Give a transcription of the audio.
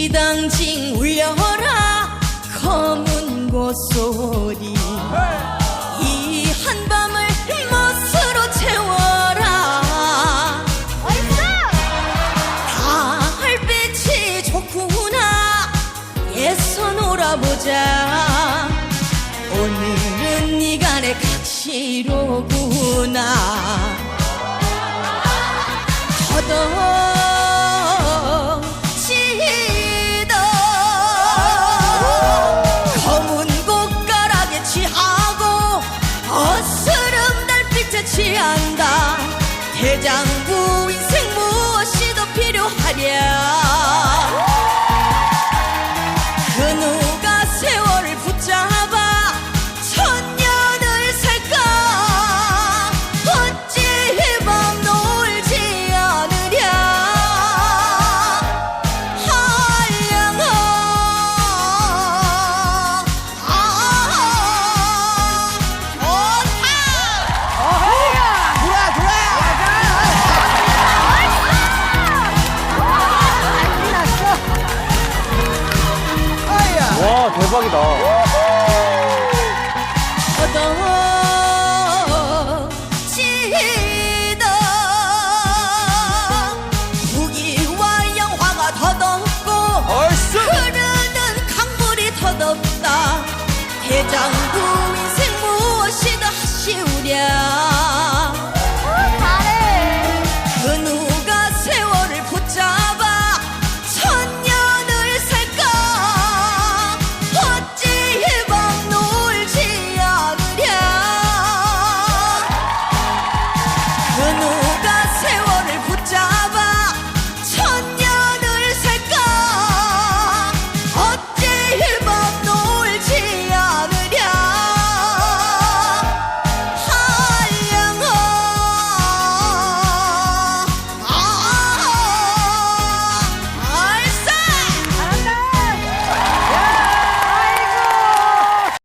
기당징 울려라. 검은 고소리. 이 한밤을 멋으로 채워라. 다 할빛이 좋구나. 예서 놀아보자. 오늘은 네가 내 가시로 구나. 한다 대장부 인생 무엇이 더 필요하랴 대박이다. 그 얼쑤! 흐르는 강물이 더덥다 대장 I know.